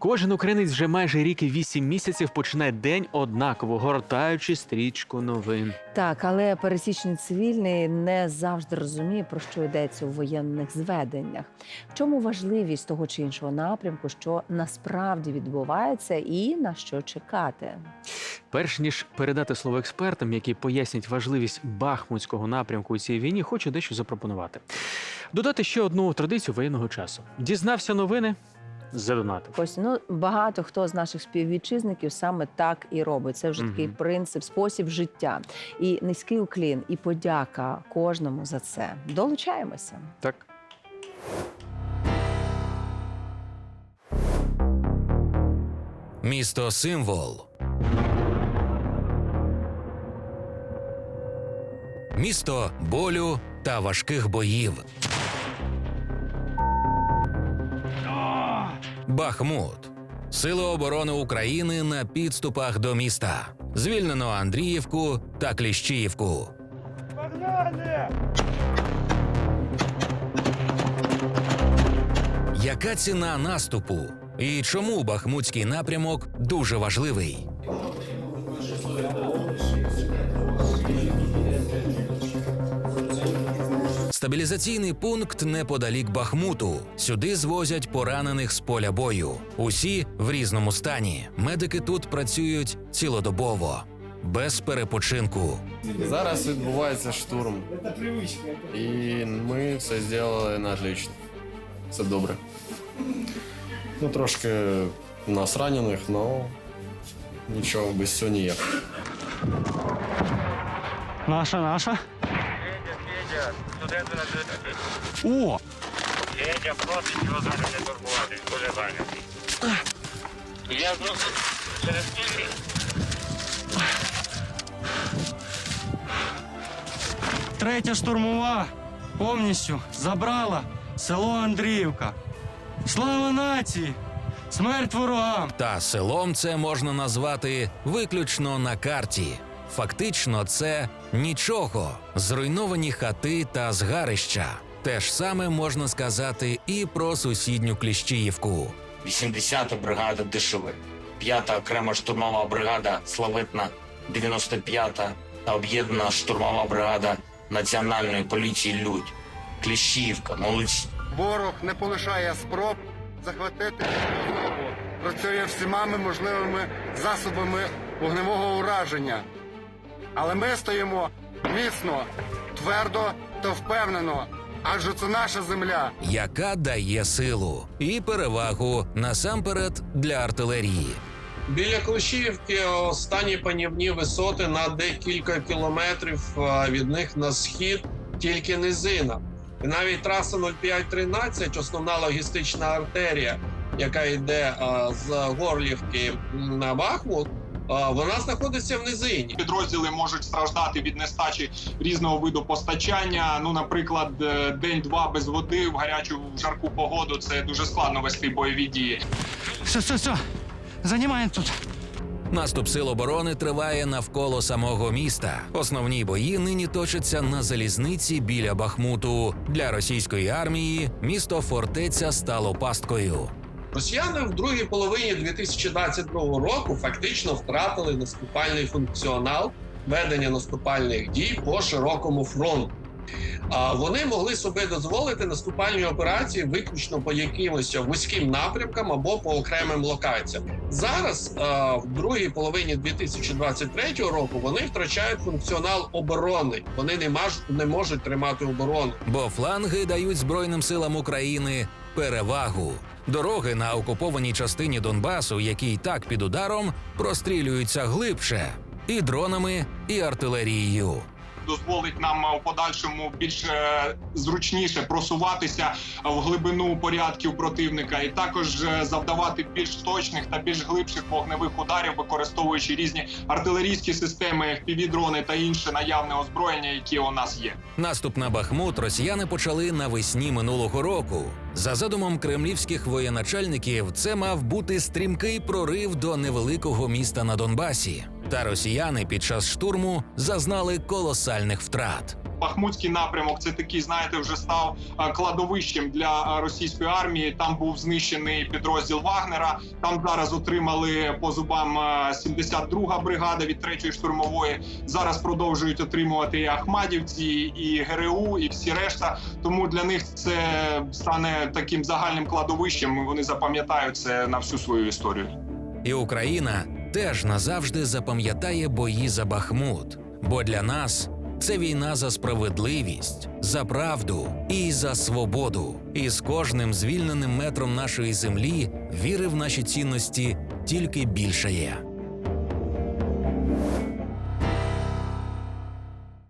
Кожен українець вже майже рік і вісім місяців починає день однаково, гортаючи стрічку новин. Так, але пересічний цивільний не завжди розуміє, про що йдеться у воєнних зведеннях. В чому важливість того чи іншого напрямку, що насправді відбувається, і на що чекати. Перш ніж передати слово експертам, які пояснять важливість бахмутського напрямку у цій війні, хочу дещо запропонувати. Додати ще одну традицію воєнного часу. Дізнався новини, задонатив. Ось ну багато хто з наших співвітчизників саме так і робить. Це вже такий принцип, спосіб життя. І низький уклін, і подяка кожному за це. Долучаємося. Так. Місто символ. Місто болю та важких боїв. Бахмут. Сили оборони України на підступах до міста. Звільнено Андріївку та Кліщіївку. Яка ціна наступу? І чому Бахмутський напрямок дуже важливий? Стабілізаційний пункт неподалік Бахмуту. Сюди звозять поранених з поля бою. Усі в різному стані. Медики тут працюють цілодобово, без перепочинку. Зараз відбувається штурм. І ми все зробили на отлично. Все добре. Ну, трошки у нас ранених, але нічого без цього ніяк. Наша, наша. На зв'язку. О! Федя просить його зараз не турбувати, він дуже зайнятий. Я знову через кілька Третя штурмова повністю забрала село Андріївка. Слава нації! Смерть ворогам! Та селом це можна назвати виключно на карті. Фактично, це нічого. Зруйновані хати та згарища. Те ж саме можна сказати і про сусідню Кліщіївку. 80-та бригада ДШВ, 5-та окрема штурмова бригада Славетна 95-та та об'єднана штурмова бригада Національної поліції Людь. Кліщівка, молодці. Ворог не полишає спроб захватити. Працює всіма можливими засобами вогневого ураження. Але ми стоїмо міцно, твердо та впевнено, адже це наша земля. яка дає силу і перевагу насамперед для артилерії. Біля Клещіївки останні панівні висоти на декілька кілометрів від них на схід, тільки низина. І навіть траса 0513, основна логістична артерія, яка йде з Горлівки на Бахмут, вона знаходиться в низині. підрозділи можуть страждати від нестачі різного виду постачання. Ну, наприклад, е, день-два без води в гарячу в жарку погоду це дуже складно вести бойові дії. Все, все, все. Займаємо тут. Наступ сил оборони триває навколо самого міста. Основні бої нині точаться на залізниці біля Бахмуту. Для російської армії місто фортеця стало пасткою. Росіяни в другій половині 2022 року фактично втратили наступальний функціонал ведення наступальних дій по широкому фронту. А вони могли собі дозволити наступальні операції виключно по якимось вузьким напрямкам або по окремим локаціям. Зараз, в другій половині 2023 року, вони втрачають функціонал оборони. Вони не маж не можуть тримати оборону. Бо фланги дають Збройним силам України перевагу. Дороги на окупованій частині Донбасу, які й так під ударом, прострілюються глибше і дронами, і артилерією. Дозволить нам е, у подальшому більш е, зручніше просуватися в глибину порядків противника, і також е, завдавати більш точних та більш глибших вогневих ударів, використовуючи різні артилерійські системи, півдрони та інше наявне озброєння, які у нас є. Наступ на Бахмут росіяни почали навесні минулого року. За задумом кремлівських воєначальників, це мав бути стрімкий прорив до невеликого міста на Донбасі. Та росіяни під час штурму зазнали колосальних втрат. Бахмутський напрямок це такий, знаєте, вже став е, кладовищем для е, російської армії. Там був знищений підрозділ Вагнера. Там зараз отримали по зубам е, 72-га бригада від 3-ї штурмової. Зараз продовжують отримувати і Ахмадівці, і ГРУ, і всі решта. Тому для них це стане таким загальним кладовищем. Вони запам'ятають це на всю свою історію. І Україна теж назавжди запам'ятає бої за Бахмут, бо для нас це війна за справедливість, за правду і за свободу. І з кожним звільненим метром нашої землі віри в наші цінності тільки більшає.